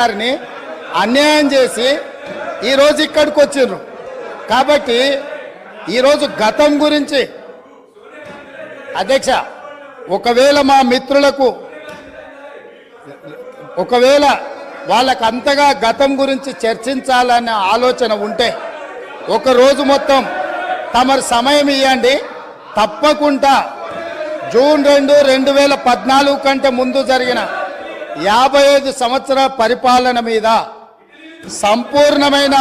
గారిని అన్యాయం చేసి ఈరోజు ఇక్కడికి వచ్చిండ్రు కాబట్టి ఈరోజు గతం గురించి అధ్యక్ష ఒకవేళ మా మిత్రులకు ఒకవేళ వాళ్ళకు అంతగా గతం గురించి చర్చించాలనే ఆలోచన ఉంటే ఒక రోజు మొత్తం తమరు సమయం ఇవ్వండి తప్పకుండా జూన్ రెండు రెండు వేల పద్నాలుగు కంటే ముందు జరిగిన యాభై ఐదు సంవత్సరాల పరిపాలన మీద సంపూర్ణమైన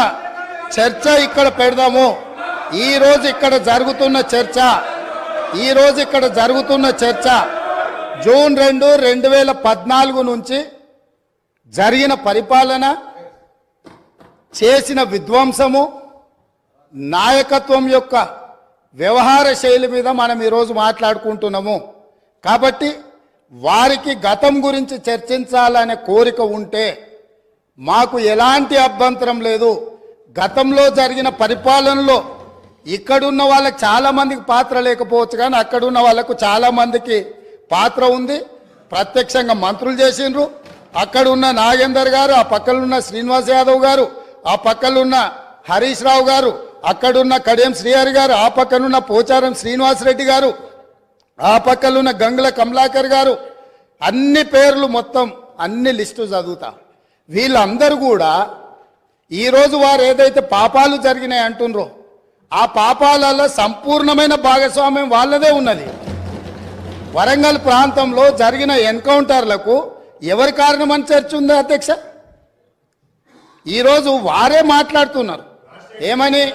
చర్చ ఇక్కడ పెడదాము. ఈ రోజు ఇక్కడ జరుగుతున్న చర్చ ఈరోజు ఇక్కడ జరుగుతున్న చర్చ జూన్ రెండు రెండు వేల పద్నాలుగు నుంచి జరిగిన పరిపాలన చేసిన విధ్వంసము నాయకత్వం యొక్క వ్యవహార శైలి మీద మనం ఈరోజు మాట్లాడుకుంటున్నాము. కాబట్టి వారికి గతం గురించి చర్చించాలనే కోరిక ఉంటే మాకు ఎలాంటి అభ్యంతరం లేదు. గతంలో జరిగిన పరిపాలనలో ఇక్కడున్న వాళ్ళకి చాలామందికి పాత్ర లేకపోవచ్చు కానీ అక్కడున్న వాళ్ళకు చాలామందికి పాత్ర ఉంది. ప్రత్యక్షంగా మంత్రులు చేసిండ్రు. అక్కడున్న నాగేందర్ గారు ఆ పక్కనున్న శ్రీనివాస్ యాదవ్ గారు ఆ పక్కనున్న హరీష్ రావు గారు అక్కడున్న కడియం శ్రీహరి గారు ఆ పక్కనున్న పోచారం శ్రీనివాస్ రెడ్డి గారు ఆ పక్కనున్న గంగుల కమలాకర్ గారు అన్ని పేర్లు మొత్తం అన్ని లిస్టు చదువుతా. వీళ్ళందరూ కూడా ఈరోజు వారు ఏదైతే పాపాలు జరిగినాయి అంటుండ్రో ఆ పాపాలలో సంపూర్ణమైన భాగస్వామ్యం వాళ్ళదే ఉన్నది. వరంగల్ ప్రాంతంలో జరిగిన ఎన్కౌంటర్లకు ఎవరి కారణమని చర్చ ఉంది అధ్యక్ష? ఈరోజు వారే మాట్లాడుతున్నారు. ఏమని?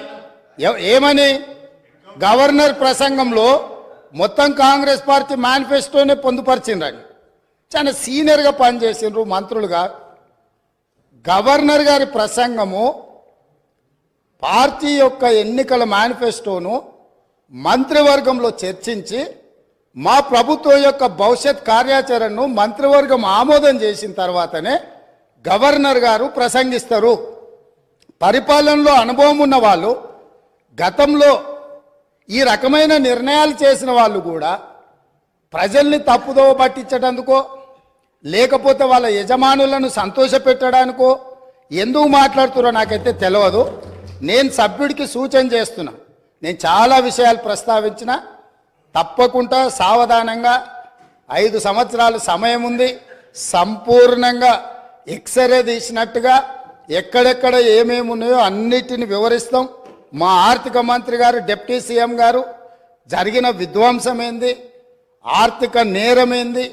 ఏమని? గవర్నర్ ప్రసంగంలో మొత్తం కాంగ్రెస్ పార్టీ మేనిఫెస్టోనే పొందుపరిచిండ్రని చాలా సీనియర్గా పనిచేసిండ్రు మంత్రులుగా. గవర్నర్ గారి ప్రసంగము పార్టీ యొక్క ఎన్నికల మేనిఫెస్టోను మంత్రివర్గంలో చర్చించి మా ప్రభుత్వం యొక్క భవిష్యత్ కార్యాచరణను మంత్రివర్గం ఆమోదం చేసిన తర్వాతనే గవర్నర్ గారు ప్రసంగిస్తారు. పరిపాలనలో అనుభవం ఉన్న వాళ్ళు గతంలో ఈ రకమైన నిర్ణయాలు చేసిన వాళ్ళు కూడా ప్రజల్ని తప్పుదోవ పట్టించటందుకో లేకపోతే వాళ్ళ యజమానులను సంతోషపెట్టడానికో? ఎందుకు మాట్లాడుతున్నారో నాకైతే తెలియదు నేను సభ్యుడికి సూచన చేస్తున్నా. నేను చాలా విషయాలు ప్రస్తావించిన. తప్పకుండా సావధానంగా ఐదు సంవత్సరాలు సమయం ఉంది. సంపూర్ణంగా ఎక్స్రే తీసినట్టుగా ఎక్కడెక్కడ ఏమేమి ఉన్నాయో అన్నిటిని వివరిస్తాం. మా ఆర్థిక మంత్రి గారు డిప్యూటీ సీఎం గారు జరిగిన విధ్వంసం ఏంది ఆర్థిక నేరం ఏంది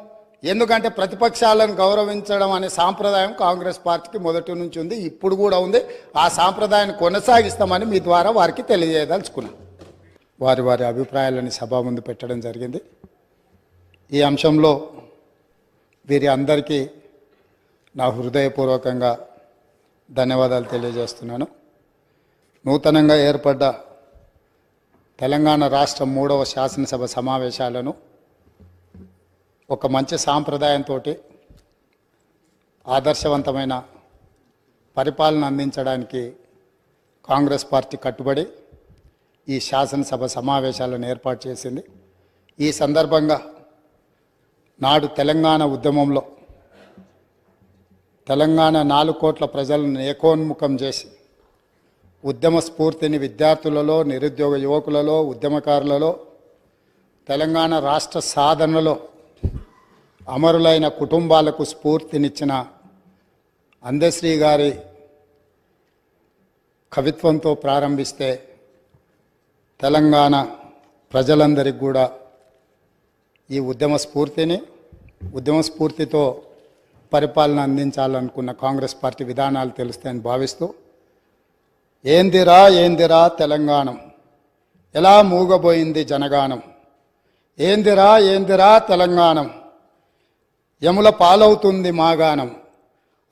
ఎందుకంటే ప్రతిపక్షాలను గౌరవించడం అనే సాంప్రదాయం కాంగ్రెస్ పార్టీకి మొదటి నుంచి ఉంది ఇప్పుడు కూడా ఉంది. ఆ సాంప్రదాయాన్ని కొనసాగిస్తామని మీ ద్వారా వారికి తెలియజేయదలుచుకున్నాం. వారి వారి అభిప్రాయాలని సభ ముందు పెట్టడం జరిగింది. ఈ అంశంలో వీరి అందరికీ నా హృదయపూర్వకంగా ధన్యవాదాలు తెలియజేస్తున్నాను. నూతనంగా ఏర్పడ్డ తెలంగాణ రాష్ట్రం మూడవ శాసనసభ సమావేశాలను ఒక మంచి సాంప్రదాయంతో ఆదర్శవంతమైన పరిపాలన అందించడానికి కాంగ్రెస్ పార్టీ కట్టుబడి ఈ శాసనసభ సమావేశాలను ఏర్పాటు చేసింది. ఈ సందర్భంగా నాడు తెలంగాణ ఉద్యమంలో తెలంగాణ నాలుగు కోట్ల ప్రజలను ఏకోన్ముఖం చేసి ఉద్యమ స్ఫూర్తిని విద్యార్థులలో నిరుద్యోగ యువకులలో ఉద్యమకారులలో తెలంగాణ రాష్ట్ర సాధనలో అమరులైన కుటుంబాలకు స్ఫూర్తినిచ్చిన అందశ్రీ గారి కవిత్వంతో ప్రారంభిస్తే తెలంగాణ ప్రజలందరికీ కూడా ఈ ఉద్యమ స్ఫూర్తిని ఉద్యమ స్ఫూర్తితో పరిపాలన అందించాలనుకున్న కాంగ్రెస్ పార్టీ విధానాలు తెలుస్తాయని భావిస్తూ ఏందిరా ఏందిరా తెలంగాణం? ఎలా మూగబోయింది జనగానం? ఏందిరా ఏందిరా తెలంగాణం? యముల పాలవుతుంది మాగానం.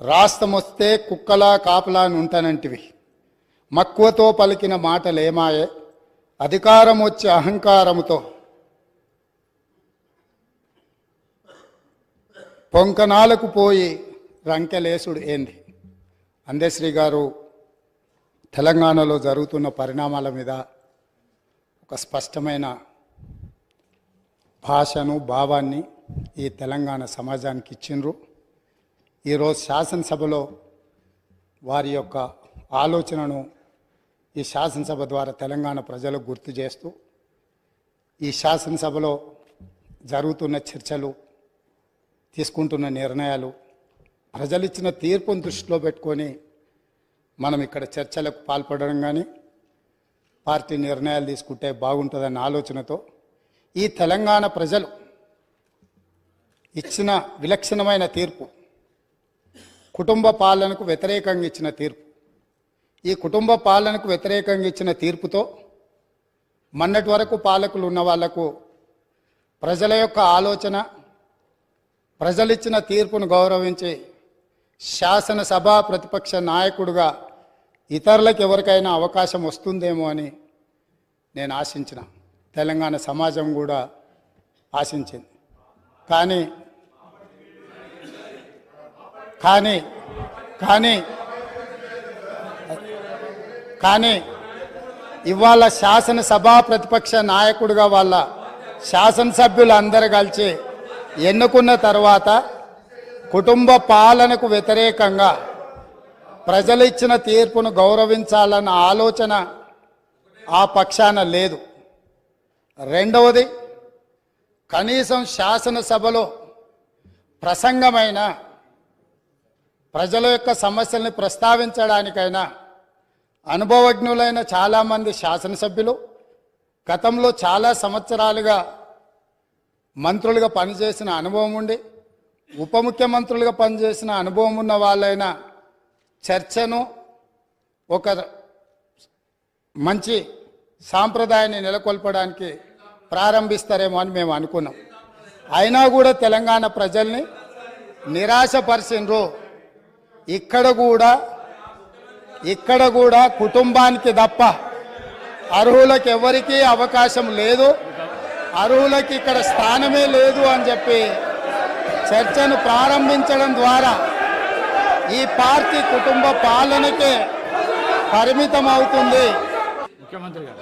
రాష్ట్రమొస్తే కుక్కలా కాపలా అని మక్కువతో పలికిన మాటలేమాయే. అధికారం వచ్చే అహంకారముతో. పొంకనాలకు పోయి రంకెలేసుడు ఏంది? అందశ్రీ గారు తెలంగాణలో జరుగుతున్న పరిణామాల మీద ఒక స్పష్టమైన భాషను భావాన్ని ఈ తెలంగాణ సమాజానికి ఇచ్చిండ్రు. ఈరోజు శాసనసభలో వారి యొక్క ఆలోచనను ఈ శాసనసభ ద్వారా తెలంగాణ ప్రజలకు గుర్తు చేస్తూ ఈ శాసనసభలో జరుగుతున్న చర్చలు తీసుకుంటున్న నిర్ణయాలు ప్రజలు ఇచ్చిన తీర్పును దృష్టిలో పెట్టుకొని మనం ఇక్కడ చర్చలకు పాల్పడడం కానీ పార్టీ నిర్ణయాలు తీసుకుంటే బాగుంటుందన్న ఆలోచనతో ఈ తెలంగాణ ప్రజలు ఇచ్చిన విలక్షణమైన తీర్పు. కుటుంబ పాలనకు వ్యతిరేకంగా ఇచ్చిన తీర్పు. ఈ కుటుంబ పాలనకు వ్యతిరేకంగా ఇచ్చిన తీర్పుతో మొన్నటి వరకు పాలకులు ఉన్న వాళ్ళకు ప్రజల యొక్క ఆలోచన ప్రజలిచ్చిన తీర్పును గౌరవించి శాసనసభ ప్రతిపక్ష నాయకుడుగా ఇతరులకు ఎవరికైనా అవకాశం వస్తుందేమో అని నేను ఆశించిన. తెలంగాణ సమాజం కూడా ఆశించింది. కానీ కానీ కానీ కానీ ఇవాళ శాసనసభ ప్రతిపక్ష నాయకుడిగా వాళ్ళ శాసనసభ్యులు అందరు కలిసి ఎన్నుకున్న తర్వాత కుటుంబ పాలనకు వ్యతిరేకంగా ప్రజలు ఇచ్చిన తీర్పును గౌరవించాలన్న ఆలోచన ఆ పక్షాన లేదు. రెండవది కనీసం శాసనసభలో ప్రసంగమైన ప్రజల యొక్క సమస్యల్ని ప్రస్తావించడానికైనా అనుభవజ్ఞులైన చాలామంది శాసనసభ్యులు గతంలో చాలా సంవత్సరాలుగా మంత్రులుగా పనిచేసిన అనుభవం ఉండి ఉప ముఖ్యమంత్రులుగా పనిచేసిన అనుభవం ఉన్న వాళ్ళైన చర్చను ఒక మంచి సాంప్రదాయాన్ని నెలకొల్పడానికి ప్రారంభిస్తారేమో అని మేము అనుకున్నాం. అయినా కూడా తెలంగాణ ప్రజల్ని నిరాశపరిచిండ్రు ఇక్కడ కూడా ఇక్కడ కూడా కుటుంబానికి తప్ప అర్హులకు ఎవరికీ అవకాశం లేదు. అర్హులకి ఇక్కడ స్థానమే లేదు అని చెప్పి చర్చను ప్రారంభించడం ద్వారా ఈ పార్టీ కుటుంబ పాలనకే పరిమితం అవుతుంది ముఖ్యమంత్రి గారు.